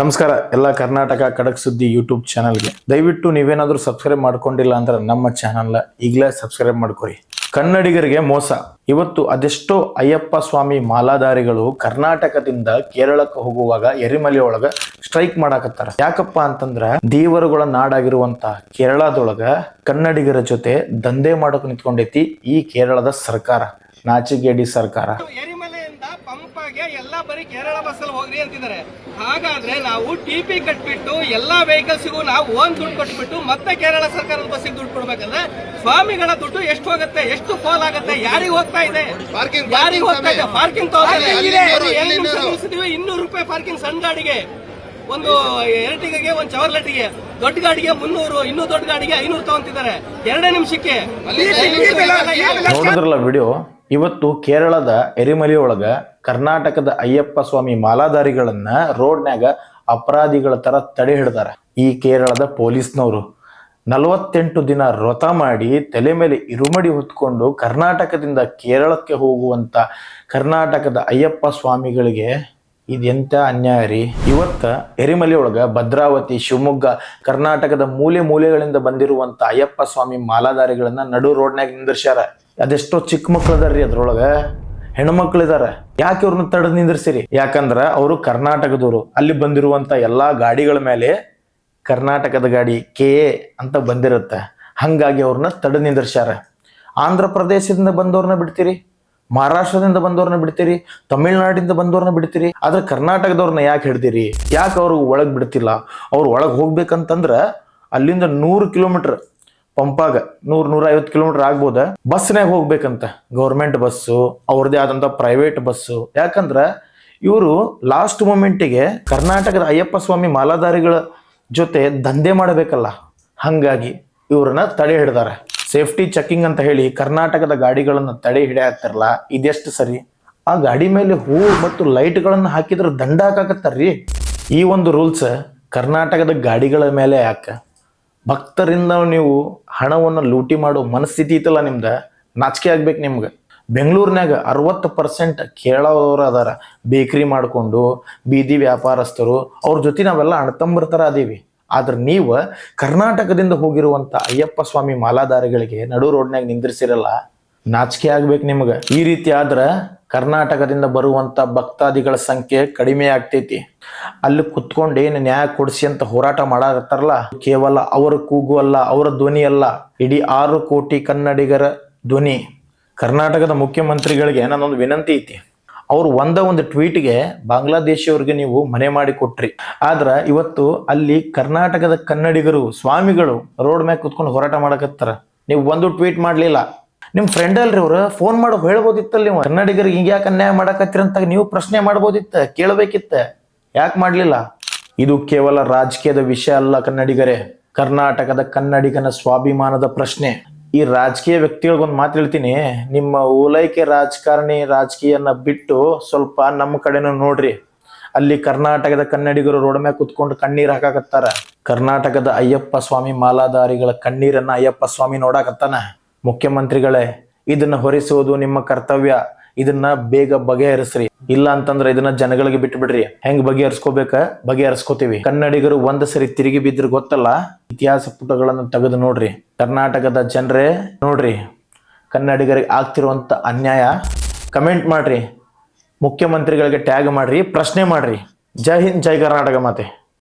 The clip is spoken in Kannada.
ನಮಸ್ಕಾರ, ಎಲ್ಲ ಕರ್ನಾಟಕ ಖಡಕ್ ಸುದ್ದಿ ಯೂಟ್ಯೂಬ್ ಚಾನಲ್ಗೆ ದಯವಿಟ್ಟು ನೀವೇನಾದ್ರೂ ಸಬ್ಸ್ಕ್ರೈಬ್ ಮಾಡ್ಕೊಂಡಿಲ್ಲ ಅಂದ್ರೆ ನಮ್ಮ ಚಾನಲ್ನ ಈಗಲೇ ಸಬ್ಸ್ಕ್ರೈಬ್ ಮಾಡ್ಕೊರಿ ಕನ್ನಡಿಗರಿಗೆ ಮೋಸ. ಇವತ್ತು ಅದೆಷ್ಟೋ ಅಯ್ಯಪ್ಪ ಸ್ವಾಮಿ ಮಾಲಾಧಾರಿಗಳು ಕರ್ನಾಟಕದಿಂದ ಕೇರಳಕ್ಕೆ ಹೋಗುವಾಗ ಎರಿಮಲೆ ಒಳಗ ಸ್ಟ್ರೈಕ್ ಮಾಡಾಕತ್ತಾರ. ಯಾಕಪ್ಪ ಅಂತಂದ್ರ ದೇವರುಗಳ ನಾಡಾಗಿರುವಂತ ಕೇರಳದೊಳಗ ಕನ್ನಡಿಗರ ಜೊತೆ ದಂಧೆ ಮಾಡೋಕೆ ನಿಂತ್ಕೊಂಡೈತಿ ಈ ಕೇರಳದ ಸರ್ಕಾರ ನಾಚಿಗೇಡಿ ಸರ್ಕಾರ. ಎಲ್ಲ ಬರೀ ಕೇರಳ ಬಸ್ಸಲ್ಲಿ ಹೋಗ್ರಿ ಅಂತಿದ್ದಾರೆ. ಹಾಗಾದ್ರೆ ನಾವು ಟಿ ಪಿ ಕಟ್ಬಿಟ್ಟು ಎಲ್ಲಾ ವೆಹಿಕಲ್ಸ್ಗೂ ನಾವು ಓನ್ ದುಡ್ಡು ಕೊಟ್ಬಿಟ್ಟು ಮತ್ತೆ ಕೇರಳ ಸರ್ಕಾರದ ಬಸ್ಸಿಗೆ ದುಡ್ಡು ಕೊಡ್ಬೇಕಂದ್ರೆ ಸ್ವಾಮಿಗಳ ದುಡ್ಡು ಎಷ್ಟು ಹೋಗುತ್ತೆ ಎಷ್ಟು ಫಾಲ್ ಆಗುತ್ತೆ ಯಾರಿಗೆ ಹೋಗ್ತಾ ಇದೆ? Parking- ಯಾರಿಗೆ parking ಹೋಗ್ತಾ ಇದೆ? ಪಾರ್ಕಿಂಗ್ ಅಲ್ಲಿ ಇನ್ನೂರು, ರೂಪಾಯಿ ಪಾರ್ಕಿಂಗ್ ಸಣ್ಣ ಗಾಡಿಗೆ ಒಂದು ಎರಟಿಗೆ ಒಂದು ಚವರ್ಲೆಟಿಗೆ ದೊಡ್ಡ ಗಾಡಿಗೆ ಮುನ್ನೂರು ಇನ್ನೂ ದೊಡ್ಡ ಗಾಡಿಗೆ ಐನೂರು ತಗೊಂತಿದ್ದಾರೆ. ಎರಡೇ ನಿಮಿಷಕ್ಕೆ. ನೋಡಿದ್ರಲ್ಲ ವಿಡಿಯೋ ಇವತ್ತು ಕೇರಳದ ಎರಿಮಲಿಯೊಳಗ ಕರ್ನಾಟಕದ ಅಯ್ಯಪ್ಪ ಸ್ವಾಮಿ ಮಾಲಾಧಾರಿಗಳನ್ನ ರೋಡ್ನ್ಯಾಗ ಅಪರಾಧಿಗಳ ತರ ತಡೆ ಹಿಡ್ದಾರ. ಈ ಕೇರಳದ ಪೊಲೀಸ್ನವರು. ನಲವತ್ತೆಂಟು ದಿನ ವ್ರತ ಮಾಡಿ ತಲೆ ಮೇಲೆ ಇರುಮಡಿ ಹೊತ್ಕೊಂಡು ಕರ್ನಾಟಕದಿಂದ ಕೇರಳಕ್ಕೆ ಹೋಗುವಂತ ಕರ್ನಾಟಕದ ಅಯ್ಯಪ್ಪ ಸ್ವಾಮಿಗಳಿಗೆ ಇದೆಂತ ಅನ್ಯಾಯ ರೀ? ಇವತ್ತ ಎರಿಮಲೆ ಒಳಗ ಭದ್ರಾವತಿ, ಶಿವಮೊಗ್ಗ, ಕರ್ನಾಟಕದ ಮೂಲೆ ಮೂಲೆಗಳಿಂದ ಬಂದಿರುವಂತ ಅಯ್ಯಪ್ಪ ಸ್ವಾಮಿ ಮಾಲಾಧಾರಿಗಳನ್ನ ನಡು ರೋಡ್ನ್ಯಾಗ ನಿಂದಿರ್ಸ್ಯಾರ. ಅದೆಷ್ಟೋ ಚಿಕ್ಕ ಮಕ್ಳು ಅದಾರ್ರಿ ಅದ್ರೊಳಗ. ಹೆಣ್ಮಕ್ಳು ಇದಾರ ಯಾಕೆ ಅವ್ರನ್ನ ತಡೆದು ನಿಂದಿರ್ಸಿರಿ? ಯಾಕಂದ್ರ ಅವರು ಕರ್ನಾಟಕದವರು. ಅಲ್ಲಿ ಬಂದಿರುವಂತ ಎಲ್ಲಾ ಗಾಡಿಗಳ ಮೇಲೆ ಕರ್ನಾಟಕದ ಗಾಡಿ ಕೆ ಅಂತ ಬಂದಿರುತ್ತೆ. ಹಂಗಾಗಿ ಅವ್ರನ್ನ ತಡೆದು ನಿಂದಿರ್ಸ್ಯಾರ. ಆಂಧ್ರ ಪ್ರದೇಶದಿಂದ ಬಂದವ್ರನ್ನ ಬಿಡ್ತೀರಿ? ಮಹಾರಾಷ್ಟ್ರದಿಂದ ಬಂದವ್ರನ್ನ ಬಿಡ್ತೀರಿ? ತಮಿಳ್ನಾಡಿಂದ ಬಂದವ್ರನ್ನ ಬಿಡ್ತೀರಿ? ಆದ್ರೆ ಕರ್ನಾಟಕದವ್ರನ್ನ ಯಾಕೆ ಹಿಡ್ತೀರಿ ಯಾಕೆ ಅವ್ರಿಗೆ ಒಳಗ್ ಬಿಡ್ತಿಲ್ಲ? ಅವ್ರು ಒಳಗೆ ಹೋಗ್ಬೇಕಂತಂದ್ರ ಅಲ್ಲಿಂದ ನೂರು ಕಿಲೋಮೀಟರ್ ಪಂಪಾಗ ನೂರ್ ನೂರ ಐವತ್ತು ಕಿಲೋಮೀಟರ್ ಆಗ್ಬೋದ? ಬಸ್ನಾಗ ಹೋಗ್ಬೇಕಂತ. ಗೌರ್ಮೆಂಟ್ ಬಸ್ಸು, ಅವ್ರದೇ ಆದಂತ ಪ್ರೈವೇಟ್ ಬಸ್ಸು. ಯಾಕಂದ್ರ ಇವರು ಲಾಸ್ಟ್ ಮೂಮೆಂಟಿಗೆ ಕರ್ನಾಟಕದ ಅಯ್ಯಪ್ಪ ಸ್ವಾಮಿ ಮಾಲಾಧಾರಿಗಳ ಜೊತೆ ದಂಧೆ ಮಾಡಬೇಕಲ್ಲ. ಹಂಗಾಗಿ ಇವ್ರನ್ನ ತಡೆ ಹಿಡ್ದಾರ. ಸೇಫ್ಟಿ ಚೆಕಿಂಗ್ ಅಂತ ಹೇಳಿ ಕರ್ನಾಟಕದ ಗಾಡಿಗಳನ್ನು ತಡೆ ಹಿಡಿಯಾಕ್ತಾರಲ್ಲ ಇದೆಷ್ಟು ಸರಿ? ಆ ಗಾಡಿ ಮೇಲೆ ಹೂ ಮತ್ತು ಲೈಟ್ಗಳನ್ನು ಹಾಕಿದ್ರೆ ದಂಡ ಹಾಕಾಕತ್ತಾರ್ರಿ. ಈ ಒಂದು ರೂಲ್ಸ್ ಕರ್ನಾಟಕದ ಗಾಡಿಗಳ ಮೇಲೆ ಯಾಕೆ? ಭಕ್ತರಿಂದ ನೀವು ಹಣವನ್ನು ಲೂಟಿ ಮಾಡೋ ಮನಸ್ಥಿತಿ ಇತ್ತಲ್ಲ ನಿಮ್ದು? ನಾಚಿಕೆ ಆಗ್ಬೇಕು ನಿಮ್ಗೆ. ಬೆಂಗಳೂರಿನಾಗ ಅರವತ್ತು ಪರ್ಸೆಂಟ್ ಕೇಳೋರು ಅದಾರ ಬೇಕ್ರಿ ಮಾಡಿಕೊಂಡು, ಬೀದಿ ವ್ಯಾಪಾರಸ್ಥರು, ಅವ್ರ ಜೊತೆ ನಾವೆಲ್ಲ ಅಣ್ತಂಬರ್ ಥರ ಅದೀವಿ. ಆದ್ರೆ ನೀವು ಕರ್ನಾಟಕದಿಂದ ಹೋಗಿರುವಂಥ ಅಯ್ಯಪ್ಪ ಸ್ವಾಮಿ ಮಾಲಾಧಾರಿಗಳಿಗೆ ನಡು ರೋಡ್ನಾಗ ನಿಂದ್ರಿಸಿರಲ್ಲ ನಾಚಿಕೆ ಆಗ್ಬೇಕು ನಿಮ್ಗೆ. ಈ ರೀತಿ ಆದ್ರೆ ಕರ್ನಾಟಕದಿಂದ ಬರುವಂತ ಭಕ್ತಾದಿಗಳ ಸಂಖ್ಯೆ ಕಡಿಮೆ ಆಗ್ತೈತಿ. ಅಲ್ಲಿ ಕುತ್ಕೊಂಡು ಏನು ನ್ಯಾಯ ಕೊಡಿಸಿ ಅಂತ ಹೋರಾಟ ಮಾಡಾಕತ್ತಾರಲ್ಲ, ಕೇವಲ ಅವರ ಕೂಗು ಅಲ್ಲ, ಅವರ ಧ್ವನಿ ಅಲ್ಲ, ಇಡೀ ಆರು ಕೋಟಿ ಕನ್ನಡಿಗರ ಧ್ವನಿ. ಕರ್ನಾಟಕದ ಮುಖ್ಯಮಂತ್ರಿಗಳಿಗೆ ನನ್ನೊಂದು ವಿನಂತಿ ಐತಿ. ಅವ್ರು ಒಂದ ಒಂದು ಟ್ವೀಟ್ಗೆ ಬಾಂಗ್ಲಾದೇಶಿಯವ್ರಿಗೆ ನೀವು ಮನೆ ಮಾಡಿ ಕೊಟ್ರಿ. ಆದ್ರ ಇವತ್ತು ಅಲ್ಲಿ ಕರ್ನಾಟಕದ ಕನ್ನಡಿಗರು, ಸ್ವಾಮಿಗಳು ರೋಡ್ ಮ್ಯಾಗ ಕುತ್ಕೊಂಡು ಹೋರಾಟ ಮಾಡಕತ್ತಾರ. ನೀವು ಒಂದು ಟ್ವೀಟ್ ಮಾಡ್ಲಿಲ್ಲ. ನಿಮ್ ಫ್ರೆಂಡ್ ಅಲ್ರಿ ಅವ್ರು? ಫೋನ್ ಮಾಡಿ ಹೇಳ್ಬೋದಿತ್ತಲ್ಲ ನೀವು. ಕನ್ನಡಿಗರಿಗೆ ಹಿಂಗ್ ಯಾಕೆ ಅನ್ಯಾಯ ಮಾಡಕತ್ತೀರ ಅಂತ ನೀವು ಪ್ರಶ್ನೆ ಮಾಡ್ಬೋದಿತ್ತ, ಕೇಳಬೇಕಿತ್ತ. ಯಾಕೆ ಮಾಡ್ಲಿಲ್ಲ? ಇದು ಕೇವಲ ರಾಜಕೀಯದ ವಿಷಯ ಅಲ್ಲ ಕನ್ನಡಿಗರೇ. ಕರ್ನಾಟಕದ ಕನ್ನಡಿಗನ ಸ್ವಾಭಿಮಾನದ ಪ್ರಶ್ನೆ. ಈ ರಾಜಕೀಯ ವ್ಯಕ್ತಿಗಳಿಗೊಂದು ಮಾತು ಹೇಳ್ತೀನಿ. ನಿಮ್ಮ ಓಲೈಕೆ ರಾಜಕಾರಣಿ ರಾಜಕೀಯನ ಬಿಟ್ಟು ಸ್ವಲ್ಪ ನಮ್ಮ ಕಡೆನೂ ನೋಡ್ರಿ. ಅಲ್ಲಿ ಕರ್ನಾಟಕದ ಕನ್ನಡಿಗರು ರೋಡ್ ಮ್ಯಾಗ ಕುತ್ಕೊಂಡು ಕಣ್ಣೀರ್ ಹಾಕಾಕತ್ತಾರ. ಕರ್ನಾಟಕದ ಅಯ್ಯಪ್ಪ ಸ್ವಾಮಿ ಮಾಲಾಧಾರಿಗಳ ಕಣ್ಣೀರನ್ನ ಅಯ್ಯಪ್ಪ ಸ್ವಾಮಿ ನೋಡಾಕತ್ತಾನ. ಮುಖ್ಯಮಂತ್ರಿಗಳೇ, ಇದನ್ನ ಹೊರಿಸುವುದು ನಿಮ್ಮ ಕರ್ತವ್ಯ. ಇದನ್ನ ಬೇಗ ಬಗೆಹರಿಸ್ರಿ. ಇಲ್ಲ ಅಂತಂದ್ರೆ ಇದನ್ನ ಜನಗಳಿಗೆ ಬಿಟ್ಟು ಬಿಡ್ರಿ ಹೆಂಗ್ ಬಗೆಹರಿಸ್ಕೋಬೇಕ? ಬಗೆಹರಿಸ್ಕೋತೀವಿ. ಕನ್ನಡಿಗರು ಒಂದ್ ಸರಿ ತಿರುಗಿ ಬಿದ್ರೆ ಗೊತ್ತಲ್ಲ? ಇತಿಹಾಸ ಪುಟಗಳನ್ನು ತೆಗೆದು ನೋಡ್ರಿ. ಕರ್ನಾಟಕದ ಜನರೇ, ನೋಡ್ರಿ. ಕನ್ನಡಿಗರಿಗೆ ಆಗ್ತಿರುವಂತ ಅನ್ಯಾಯ. ಕಮೆಂಟ್ ಮಾಡ್ರಿ. ಮುಖ್ಯಮಂತ್ರಿಗಳಿಗೆ ಟ್ಯಾಗ್ ಮಾಡ್ರಿ, ಪ್ರಶ್ನೆ ಮಾಡ್ರಿ. ಜೈ ಹಿಂದ್, ಜೈ ಕರ್ನಾಟಕ ಮಾತೆ.